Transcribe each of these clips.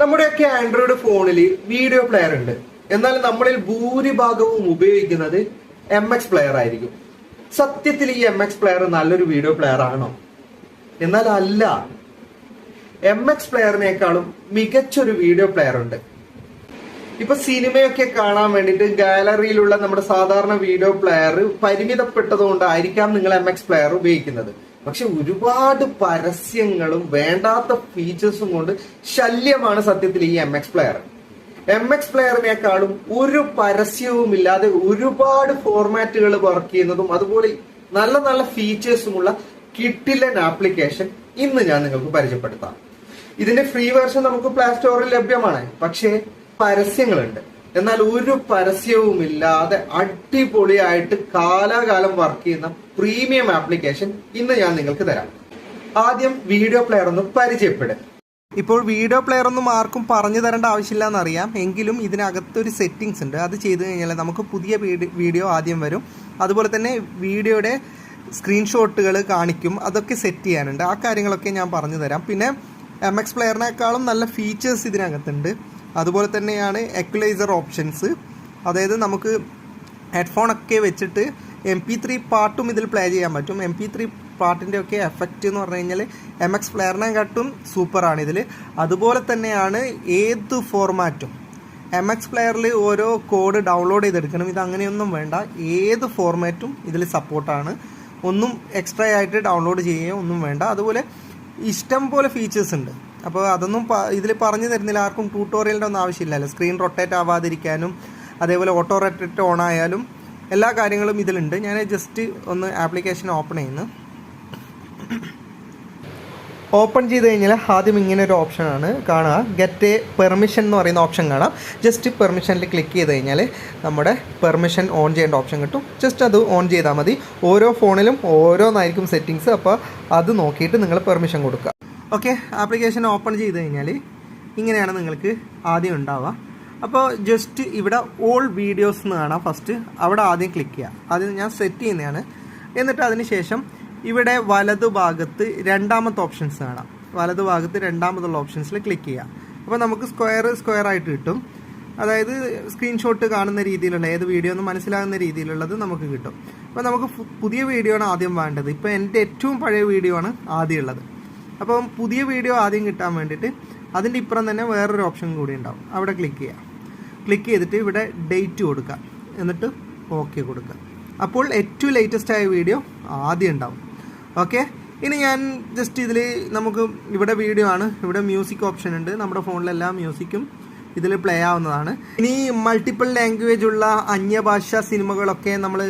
നമ്മുടെയൊക്കെ ആൻഡ്രോയിഡ് ഫോണിൽ video player ഉണ്ട്. എന്നാൽ നമ്മളിൽ ഭൂരിഭാഗവും ഉപയോഗിക്കുന്നത് എം എക്സ് പ്ലെയർ ആയിരിക്കും. സത്യത്തിൽ ഈ എം എക്സ് പ്ലെയർ നല്ലൊരു വീഡിയോ പ്ലെയർ ആണോ? എന്നാൽ അല്ല എം എക്സ് പ്ലെയറിനേക്കാളും മികച്ചൊരു വീഡിയോ പ്ലെയർ ഉണ്ട്. ഇപ്പൊ സിനിമയൊക്കെ കാണാൻ വേണ്ടിയിട്ട് ഗാലറിയിലുള്ള നമ്മുടെ സാധാരണ വീഡിയോ പ്ലെയർ പരിമിതപ്പെട്ടതുകൊണ്ടായിരിക്കാം നിങ്ങൾ എം എക്സ് പ്ലെയർ ഉപയോഗിക്കുന്നത്. പക്ഷെ ഒരുപാട് പരസ്യങ്ങളും വേണ്ടാത്ത ഫീച്ചേഴ്സും കൊണ്ട് ശല്യമാണ് സത്യത്തിൽ ഈ M X player M X പ്ലെയറിനേക്കാളും ഒരു പരസ്യവും ഇല്ലാതെ ഒരുപാട് ഫോർമാറ്റുകൾ വർക്ക് ചെയ്യുന്നതും അതുപോലെ നല്ല നല്ല ഫീച്ചേഴ്സുമുള്ള കിട്ടിലൻ ആപ്ലിക്കേഷൻ ഇന്ന് ഞാൻ നിങ്ങൾക്ക് പരിചയപ്പെടുത്താം. ഇതിന്റെ ഫ്രീ വേർഷൻ നമുക്ക് പ്ലേ സ്റ്റോറിൽ ലഭ്യമാണ്. പക്ഷേ പരസ്യങ്ങളുണ്ട്. എന്നാൽ ഒരു പരസ്യവും ഇല്ലാതെ അടിപൊളിയായിട്ട് കാലാകാലം വർക്ക് ചെയ്യുന്ന പ്രീമിയം ആപ്ലിക്കേഷൻ ഇന്ന് ഞാൻ നിങ്ങൾക്ക് തരാം. ആദ്യം വീഡിയോ പ്ലെയർ ഒന്ന് പരിചയപ്പെടും. ഇപ്പോൾ വീഡിയോ പ്ലെയർ ഒന്നും ആർക്കും പറഞ്ഞു തരേണ്ട ആവശ്യമില്ല എന്നറിയാം എങ്കിലും ഇതിനകത്തൊരു സെറ്റിങ്സ് ഉണ്ട്. അത് ചെയ്തു കഴിഞ്ഞാൽ നമുക്ക് പുതിയ വീഡിയോ ആദ്യം വരും. അതുപോലെ തന്നെ വീഡിയോയുടെ സ്ക്രീൻഷോട്ടുകൾ കാണിക്കും. അതൊക്കെ സെറ്റ് ചെയ്യാനുണ്ട്. ആ കാര്യങ്ങളൊക്കെ ഞാൻ പറഞ്ഞു തരാം. പിന്നെ എം എക്സ് പ്ലെയറിനേക്കാളും നല്ല ഫീച്ചേഴ്സ് ഇതിനകത്തുണ്ട്. അതുപോലെ തന്നെയാണ് എക്വലൈസർ ഓപ്ഷൻസ് അതായത് നമുക്ക് ഹെഡ്ഫോൺ ഒക്കെ വെച്ചിട്ട് എം പി ത്രീ പാട്ടും ഇതിൽ പ്ലേ ചെയ്യാൻ പറ്റും. എം പി ത്രീ പാട്ടിന്റെ ഒക്കെ എഫക്റ്റ് എന്ന് പറഞ്ഞു കഴിഞ്ഞാൽ എം എക്സ് പ്ലെയറിനെക്കാട്ടും സൂപ്പറാണ് ഇതിൽ അതുപോലെ തന്നെയാണ് ഏത് ഫോർമാറ്റും എം എക്സ് പ്ലെയറിൽ ഓരോ കോഡ് ഡൗൺലോഡ് ചെയ്തെടുക്കണം. ഇത് അങ്ങനെയൊന്നും വേണ്ട. ഏത് ഫോർമാറ്റും ഇതിൽ സപ്പോർട്ടാണ് ഒന്നും എക്സ്ട്രാ ആയിട്ട് ഡൗൺലോഡ് ചെയ്യുകയോ ഒന്നും വേണ്ട. അതുപോലെ ഇഷ്ടം പോലെ ഫീച്ചേഴ്സ് ഉണ്ട്. അപ്പോൾ അതൊന്നും ഇതിൽ പറഞ്ഞു തരുന്നില്ല. ആർക്കും ട്യൂട്ടോറിയലിന്റെ ഒന്നും ആവശ്യമില്ലല്ലോ. സ്ക്രീൻ റൊട്ടേറ്റ് ആവാതിരിക്കാനും അതേപോലെ ഓട്ടോ റൊട്ടേറ്റ് ഓൺ ആയാലും എല്ലാ കാര്യങ്ങളും ഇതിലുണ്ട്. ഞാൻ ജസ്റ്റ് ഒന്ന് ആപ്ലിക്കേഷൻ ഓപ്പൺ ചെയ്യുന്നു. ഓപ്പൺ ചെയ്ത് കഴിഞ്ഞാൽ ആദ്യം ഇങ്ങനെ ഒരു ഓപ്ഷനാണ് കാണുക. ഗെറ്റ് എ പെർമിഷൻ എന്ന് പറയുന്ന ഓപ്ഷൻ കാണാം. ജസ്റ്റ് പെർമിഷനിൽ ക്ലിക്ക് ചെയ്ത് കഴിഞ്ഞാൽ നമ്മുടെ പെർമിഷൻ ഓൺ ചെയ്യേണ്ട ഓപ്ഷൻ കിട്ടും. ജസ്റ്റ് അത് ഓൺ ചെയ്താൽ മതി. ഓരോ ഫോണിലും ഓരോന്നായിരിക്കും സെറ്റിങ്സ് അപ്പോൾ അത് നോക്കിയിട്ട് നിങ്ങൾ പെർമിഷൻ കൊടുക്കുക. ഓക്കെ ആപ്ലിക്കേഷൻ ഓപ്പൺ ചെയ്ത് കഴിഞ്ഞാൽ ഇങ്ങനെയാണ് നിങ്ങൾക്ക് ആദ്യം ഉണ്ടാവുക. അപ്പോൾ ജസ്റ്റ് ഇവിടെ ഓൾ വീഡിയോസ് എന്ന് കാണാം. ഫസ്റ്റ് അവിടെ ആദ്യം ക്ലിക്ക് ചെയ്യുക. ആദ്യം ഞാൻ സെറ്റ് ചെയ്യുന്നതാണ്. എന്നിട്ട് അതിന് ശേഷം ഇവിടെ വലതു ഭാഗത്ത് രണ്ടാമത്തെ ഓപ്ഷൻസ് കാണാം. വലതു ഭാഗത്ത് രണ്ടാമതുള്ള ഓപ്ഷൻസിൽ ക്ലിക്ക് ചെയ്യുക. അപ്പോൾ നമുക്ക് സ്ക്വയർ സ്ക്വയർ ആയിട്ട് കിട്ടും. അതായത് സ്ക്രീൻഷോട്ട് കാണുന്ന രീതിയിലുള്ള ഏത് വീഡിയോ എന്ന് മനസ്സിലാകുന്ന രീതിയിലുള്ളത് നമുക്ക് കിട്ടും. അപ്പോൾ നമുക്ക് പുതിയ വീഡിയോ ആണ് ആദ്യം വേണ്ടത്. ഇപ്പോൾ എന്റെ ഏറ്റവും പഴയ വീഡിയോ ആണ് ആദ്യം ഉള്ളത്. അപ്പം പുതിയ വീഡിയോ ആദ്യം കിട്ടാൻ വേണ്ടിയിട്ട് അതിന്റെ ഇപ്പുറം തന്നെ വേറൊരു ഓപ്ഷൻ കൂടി ഉണ്ടാവും. അവിടെ ക്ലിക്ക് ചെയ്യുക ക്ലിക്ക് ചെയ്തിട്ട് ഇവിടെ ഡേറ്റ് കൊടുക്കുക. എന്നിട്ട് ഓക്കെ കൊടുക്കുക. അപ്പോൾ ഏറ്റവും ലേറ്റസ്റ്റ് ആയ വീഡിയോ ആദ്യം ഉണ്ടാവും. ഓക്കെ ഇനി ഞാൻ ജസ്റ്റ് ഇതിൽ നമുക്ക് ഇവിടെ വീഡിയോ ആണ്. ഇവിടെ മ്യൂസിക് ഓപ്ഷൻ ഉണ്ട്. നമ്മുടെ ഫോണിലെല്ലാ മ്യൂസിക്കും ഇതിൽ പ്ലേ ആവുന്നതാണ്. ഇനി മൾട്ടിപ്പിൾ ലാംഗ്വേജ് ഉള്ള അന്യഭാഷ സിനിമകളൊക്കെ നമ്മൾ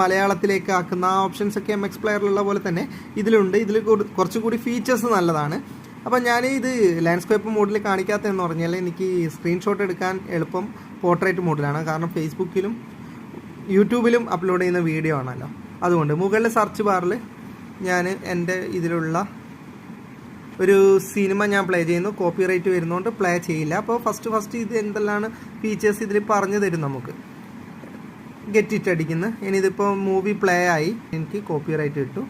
മലയാളത്തിലേക്ക് ആക്കുന്ന ആ ഓപ്ഷൻസ് ഒക്കെ എം എക്സ് പ്ലെയറിലുള്ള പോലെ തന്നെ ഇതിലുണ്ട്. ഇതിൽ കുറച്ചുകൂടി ഫീച്ചേഴ്സ് നല്ലതാണ്. അപ്പോൾ ഞാൻ ഇത് ലാൻഡ്സ്കേപ്പ് മോഡിൽ കാണിക്കാത്തതെന്ന് പറഞ്ഞാൽ എനിക്ക് സ്ക്രീൻഷോട്ട് എടുക്കാൻ എളുപ്പം പോർട്രേറ്റ് മോഡിലാണ് കാരണം ഫേസ്ബുക്കിലും യൂട്യൂബിലും അപ്ലോഡ് ചെയ്യുന്ന വീഡിയോ ആണല്ലോ. അതുകൊണ്ട് മുകളിലെ സെർച്ച് ബാറിൽ ഞാൻ എന്റെ ഇതിലുള്ള ഒരു സിനിമ ഞാൻ പ്ലേ ചെയ്യുന്നു. കോപ്പി റൈറ്റ് വരുന്നതുകൊണ്ട് പ്ലേ ചെയ്യില്ല. അപ്പോൾ ഫസ്റ്റ് ഫസ്റ്റ് ഇത് എന്തെല്ലാം ഫീച്ചേഴ്സ് ഇതിൽ പറഞ്ഞു തരും നമുക്ക്. ഗെറ്റ് ഇറ്റ് അടിക്കുന്ന. ഇനി ഇതിപ്പോൾ മൂവി പ്ലേ ആയി. എനിക്ക് കോപ്പി റൈറ്റ് കിട്ടും.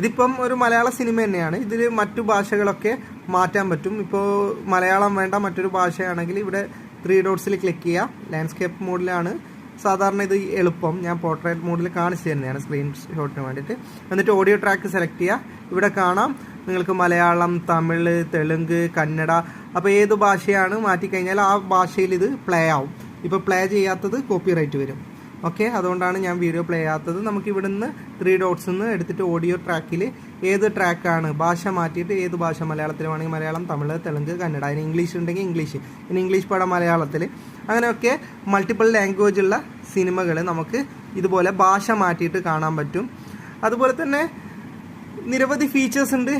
ഇതിപ്പം ഒരു മലയാള സിനിമ തന്നെയാണ്. ഇതിൽ മറ്റു ഭാഷകളൊക്കെ മാറ്റാൻ പറ്റും. ഇപ്പോൾ മലയാളം വേണ്ട മറ്റൊരു ഭാഷയാണെങ്കിൽ ഇവിടെ ത്രീ ഡോട്ട്സിൽ ക്ലിക്ക് ചെയ്യുക ലാൻഡ്സ്കേപ്പ് മോഡിലാണ് സാധാരണ ഇത് എളുപ്പം. ഞാൻ പോർട്രേറ്റ് മോഡിൽ കാണിച്ചു തരുന്നതാണ് സ്ക്രീൻ ഷോട്ടിന് വേണ്ടിയിട്ട്. എന്നിട്ട് ഓഡിയോ ട്രാക്ക് സെലക്ട് ചെയ്യുക ഇവിടെ കാണാം. നിങ്ങൾക്ക് മലയാളം തമിഴ് തെലുങ്ക് കന്നഡ അപ്പോൾ ഏത് ഭാഷയാണ് മാറ്റിക്കഴിഞ്ഞാൽ ആ ഭാഷയിൽ ഇത് പ്ലേ ആവും. ഇപ്പോൾ പ്ലേ ചെയ്യാത്തത് കോപ്പി റൈറ്റ് വരും. ഓക്കെ അതുകൊണ്ടാണ് ഞാൻ വീഡിയോ പ്ലേ ചെയ്യാത്തത്. നമുക്ക് ഇവിടെ നിന്ന് ത്രീ ഡോട്ട്സ് നിന്ന് എടുത്തിട്ട് ഓഡിയോ ട്രാക്കിൽ ഏത് ട്രാക്കാണ് ഭാഷ മാറ്റിയിട്ട് ഏത് ഭാഷ മലയാളത്തിലാണെങ്കിൽ മലയാളം തമിഴ് തെലുങ്ക് കന്നഡ. ഇനി ഇംഗ്ലീഷ് ഉണ്ടെങ്കിൽ ഇംഗ്ലീഷ്. ഇനി ഇംഗ്ലീഷ് പടം മലയാളത്തിൽ. അങ്ങനെയൊക്കെ മൾട്ടിപ്പിൾ ലാംഗ്വേജ് ഉള്ള സിനിമകൾ നമുക്ക് ഇതുപോലെ ഭാഷ മാറ്റിയിട്ട് കാണാൻ പറ്റും. അതുപോലെ തന്നെ നിരവധി ഫീച്ചേഴ്സ് ഉണ്ട്.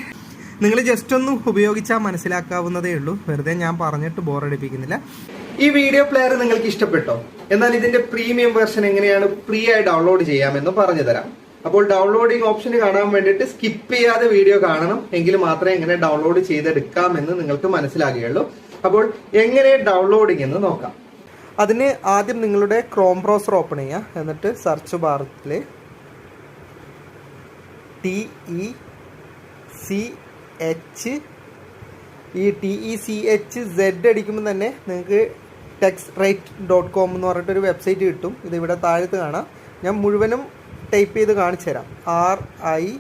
നിങ്ങൾ ജസ്റ്റ് ഒന്ന് ഉപയോഗിച്ചാൽ മനസ്സിലാക്കാവുന്നതേ ഉള്ളൂ. വെറുതെ ഞാൻ പറഞ്ഞിട്ട് ബോറടിപ്പിക്കുന്നില്ല ഈ വീഡിയോ പ്ലെയർ നിങ്ങൾക്ക് ഇഷ്ടപ്പെട്ടോ? എന്നാൽ ഇതിന്റെ പ്രീമിയം വെർഷൻ എങ്ങനെയാണ്? ഫ്രീ ആയി ഡൗൺലോഡ് ചെയ്യാമെന്ന് പറഞ്ഞു തരാം. അപ്പോൾ ഡൗൺലോഡിംഗ് ഓപ്ഷൻ കാണാൻ വേണ്ടിയിട്ട് സ്കിപ്പ് ചെയ്യാതെ വീഡിയോ കാണണം. എങ്കിൽ മാത്രമേ എങ്ങനെ ഡൗൺലോഡ് ചെയ്തെടുക്കാമെന്ന് നിങ്ങൾക്ക് മനസ്സിലാകുകയുള്ളൂ. അപ്പോൾ എങ്ങനെ ഡൗൺലോഡിംഗ് എന്ന് നോക്കാം. അതിന് ആദ്യം നിങ്ങളുടെ ക്രോം ബ്രൗസർ ഓപ്പൺ ചെയ്യുക എന്നിട്ട് സെർച്ച് ബാറിൽ ടി ഇ സി എച്ച് ഈ T E C H Z അടിക്കുമ്പോൾ തന്നെ നിങ്ങൾക്ക് ടെക്സ് റൈറ്റ് ഡോട്ട് കോം എന്ന് പറഞ്ഞിട്ടൊരു വെബ്സൈറ്റ് കിട്ടും. ഇത് ഇവിടെ താഴത്ത് കാണാം. ഞാൻ മുഴുവനും ടൈപ്പ് ചെയ്ത് കാണിച്ചു തരാം. R I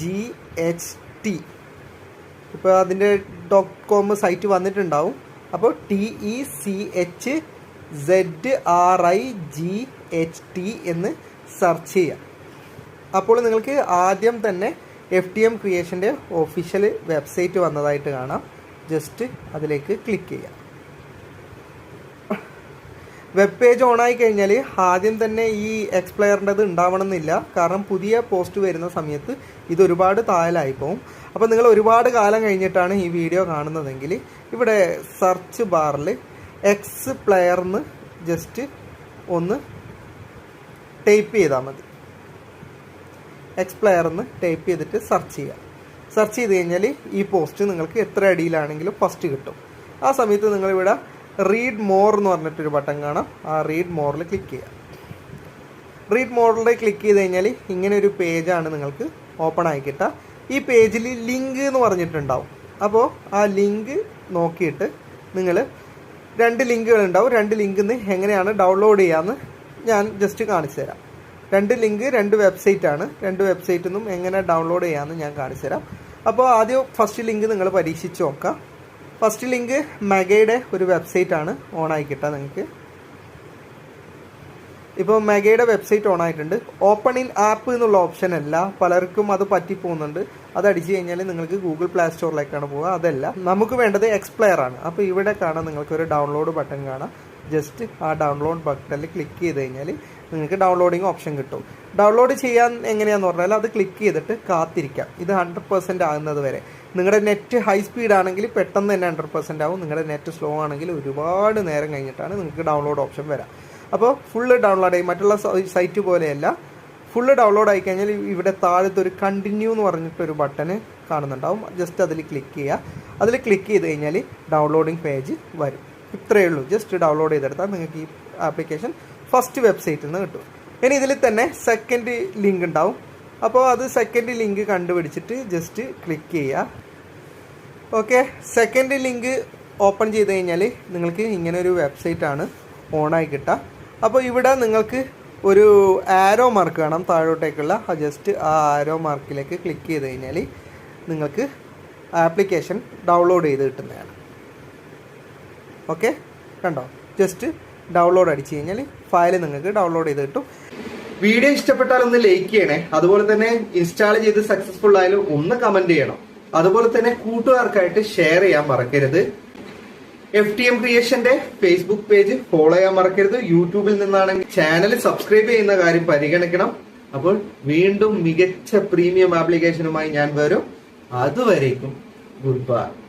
G H T ഇപ്പോൾ അതിന്റെ ഡോട്ട് കോം സൈറ്റ് വന്നിട്ടുണ്ടാവും. അപ്പോൾ T E C H Z R I G H T എന്ന് സെർച്ച് ചെയ്യാം. അപ്പോൾ നിങ്ങൾക്ക് ആദ്യം തന്നെ എഫ് ടി എം ക്രിയേഷന്റെ ഒഫീഷ്യൽ വെബ്സൈറ്റ് വന്നതായിട്ട് കാണാം. ജസ്റ്റ് അതിലേക്ക് ക്ലിക്ക് ചെയ്യാം. വെബ് പേജ് ഓണായി കഴിഞ്ഞാൽ ആദ്യം തന്നെ ഈ എക്സ്പ്ലെയറിന്റെത് ഉണ്ടാവണമെന്നില്ല. കാരണം പുതിയ പോസ്റ്റ് വരുന്ന സമയത്ത് ഇത് ഒരുപാട് പോകും അപ്പോൾ നിങ്ങൾ ഒരുപാട് കാലം കഴിഞ്ഞിട്ടാണ് ഈ വീഡിയോ കാണുന്നതെങ്കിൽ ഇവിടെ സെർച്ച് ബാറിൽ എക്സ് പ്ലെയർന്ന് ജസ്റ്റ് ഒന്ന് ടൈപ്പ് ചെയ്താൽ മതി. എക്സ്പ്ലെയർ എന്ന് ടൈപ്പ് ചെയ്തിട്ട് സെർച്ച് ചെയ്യുക. സെർച്ച് ചെയ്ത് കഴിഞ്ഞാൽ ഈ പോസ്റ്റ് നിങ്ങൾക്ക് എത്ര അടിയിലാണെങ്കിലും ഫസ്റ്റ് കിട്ടും. ആ സമയത്ത് നിങ്ങളിവിടെ റീഡ് മോർ എന്ന് പറഞ്ഞിട്ടൊരു ബട്ടൺ കാണാം. ആ റീഡ് മോറിൽ ക്ലിക്ക് ചെയ്യുക റീഡ് മോറിൽ ക്ലിക്ക് ചെയ്ത് കഴിഞ്ഞാൽ ഇങ്ങനെ ഒരു പേജാണ് നിങ്ങൾക്ക് ഓപ്പൺ ആയി കിട്ടുക. ഈ പേജിൽ ലിങ്ക് എന്ന് പറഞ്ഞിട്ടുണ്ടാവും. അപ്പോൾ ആ ലിങ്ക് നോക്കിയിട്ട് നിങ്ങൾ രണ്ട് ലിങ്കുകൾ ഉണ്ടാവും. രണ്ട് ലിങ്കിൽ നിന്ന് എങ്ങനെയാണ് ഡൗൺലോഡ് ചെയ്യാമെന്ന് ഞാൻ ജസ്റ്റ് കാണിച്ചു തരാം. രണ്ട് ലിങ്ക് രണ്ട് വെബ്സൈറ്റ് ആണ്. രണ്ട് വെബ്സൈറ്റിൽ നിന്നും എങ്ങനെ ഡൗൺലോഡ് ചെയ്യാമെന്ന് ഞാൻ കാണിച്ചു തരാം. അപ്പോൾ ആദ്യം ഫസ്റ്റ് ലിങ്ക് നിങ്ങൾ പരീക്ഷിച്ച് നോക്കാം. ഫസ്റ്റ് ലിങ്ക് മെഗയുടെ ഒരു വെബ്സൈറ്റാണ് ആയി കിട്ടുക നിങ്ങൾക്ക്. ഇപ്പോൾ മെഗയുടെ വെബ്സൈറ്റ് ഓൺ ആയിട്ടുണ്ട് ഓപ്പൺ ഇൻ ആപ്പ് എന്നുള്ള ഓപ്ഷൻ അല്ല. പലർക്കും അത് പറ്റിപ്പോകുന്നുണ്ട്. അത് അടിച്ചു കഴിഞ്ഞാൽ നിങ്ങൾക്ക് ഗൂഗിൾ പ്ലേ സ്റ്റോറിലേക്കാണ് പോവുക. അതല്ല നമുക്ക് വേണ്ടത് എക്സ്പ്ലെയർ ആണ്. അപ്പോൾ ഇവിടെ കാണാം നിങ്ങൾക്ക് ഒരു ഡൗൺലോഡ് ബട്ടൺ കാണാം. ജസ്റ്റ് ആ ഡൗൺലോഡ് ബട്ടണിൽ ക്ലിക്ക് ചെയ്ത് കഴിഞ്ഞാൽ നിങ്ങൾക്ക് ഡൗൺലോഡിങ് ഓപ്ഷൻ കിട്ടും. ഡൗൺലോഡ് ചെയ്യാൻ എങ്ങനെയാന്ന് പറഞ്ഞാൽ അത് ക്ലിക്ക് ചെയ്തിട്ട് കാത്തിരിക്കാം. ഇത് ഹൺഡ്രഡ് പെർസെന്റ് ആകുന്നത് വരെ. നിങ്ങളുടെ നെറ്റ് ഹൈ സ്പീഡ് ആണെങ്കിൽ പെട്ടെന്ന് തന്നെ ഹൺഡ്രഡ് പെർസെന്റ് ആവും. നിങ്ങളുടെ നെറ്റ് സ്ലോ ആണെങ്കിൽ ഒരുപാട് നേരം കഴിഞ്ഞിട്ടാണ് നിങ്ങൾക്ക് ഡൗൺലോഡ് ഓപ്ഷൻ വരാം. അപ്പോൾ ഫുള്ള് ഡൗൺലോഡ് ആയി. മറ്റുള്ള സൈറ്റ് പോലെയല്ല. ഫുള്ള് ഡൗൺലോഡ് ആയി കഴിഞ്ഞാൽ ഇവിടെ താഴത്തെ ഒരു കണ്ടിന്യൂ എന്ന് പറഞ്ഞിട്ടൊരു ബട്ടൺ കാണുന്നുണ്ടാവും. ജസ്റ്റ് അതിൽ ക്ലിക്ക് ചെയ്യുക അതിൽ ക്ലിക്ക് ചെയ്ത് കഴിഞ്ഞാൽ ഡൗൺലോഡിങ് പേജ് വരും. ഇത്രയേ ഉള്ളൂ. ജസ്റ്റ് ഡൗൺലോഡ് ചെയ്തെടുത്താൽ നിങ്ങൾക്ക് ഈ ആപ്ലിക്കേഷൻ ഫസ്റ്റ് വെബ്സൈറ്റിൽ നിന്ന് കിട്ടും. ഇനി ഇതിൽ തന്നെ സെക്കൻഡ് ലിങ്ക് ഉണ്ടാവും. അപ്പോൾ അത് സെക്കൻഡ് ലിങ്ക് കണ്ടുപിടിച്ചിട്ട് ജസ്റ്റ് ക്ലിക്ക് ചെയ്യുക. ഓക്കെ സെക്കൻഡ് ലിങ്ക് ഓപ്പൺ ചെയ്ത് കഴിഞ്ഞാൽ നിങ്ങൾക്ക് ഇങ്ങനെ ഒരു വെബ്സൈറ്റ് ആണ് ഓണായി കിട്ടുക. അപ്പോൾ ഇവിടെ നിങ്ങൾക്ക് ഒരു ആരോ മാർക്ക് കാണാം താഴോട്ടേക്കുള്ള. ജസ്റ്റ് ആ ആരോ മാർക്കിലേക്ക് ക്ലിക്ക് ചെയ്ത് കഴിഞ്ഞാൽ നിങ്ങൾക്ക് ആപ്ലിക്കേഷൻ ഡൗൺലോഡ് ചെയ്ത് കിട്ടുന്നതാണ്. ഓക്കെ കണ്ടോ? ജസ്റ്റ് ഡൗൺലോഡ് അടിച്ചു കഴിഞ്ഞാൽ ഫയൽ നിങ്ങൾക്ക് ഡൗൺലോഡ് ചെയ്ത് കിട്ടും. വീഡിയോ ഇഷ്ടപ്പെട്ടാൽ ഒന്ന് ലൈക്ക് ചെയ്യണേ. അതുപോലെ തന്നെ ഇൻസ്റ്റാൾ ചെയ്ത് സക്സസ്ഫുൾ ആയാലും ഒന്ന് കമന്റ് ചെയ്യണം. അതുപോലെ തന്നെ കൂട്ടുകാർക്കായിട്ട് ഷെയർ ചെയ്യാൻ മറക്കരുത്. എഫ് ടി എം ക്രിയേഷന്റെ ഫേസ്ബുക്ക് പേജ് ഫോളോ ചെയ്യാൻ മറക്കരുത്. യൂട്യൂബിൽ നിന്നാണെങ്കിൽ ചാനൽ സബ്സ്ക്രൈബ് ചെയ്യുന്ന കാര്യം പരിഗണിക്കണം. അപ്പോൾ വീണ്ടും മികച്ച പ്രീമിയം ആപ്ലിക്കേഷനുമായി ഞാൻ വരും. അതുവരേക്കും ഗുഡ് ബൈ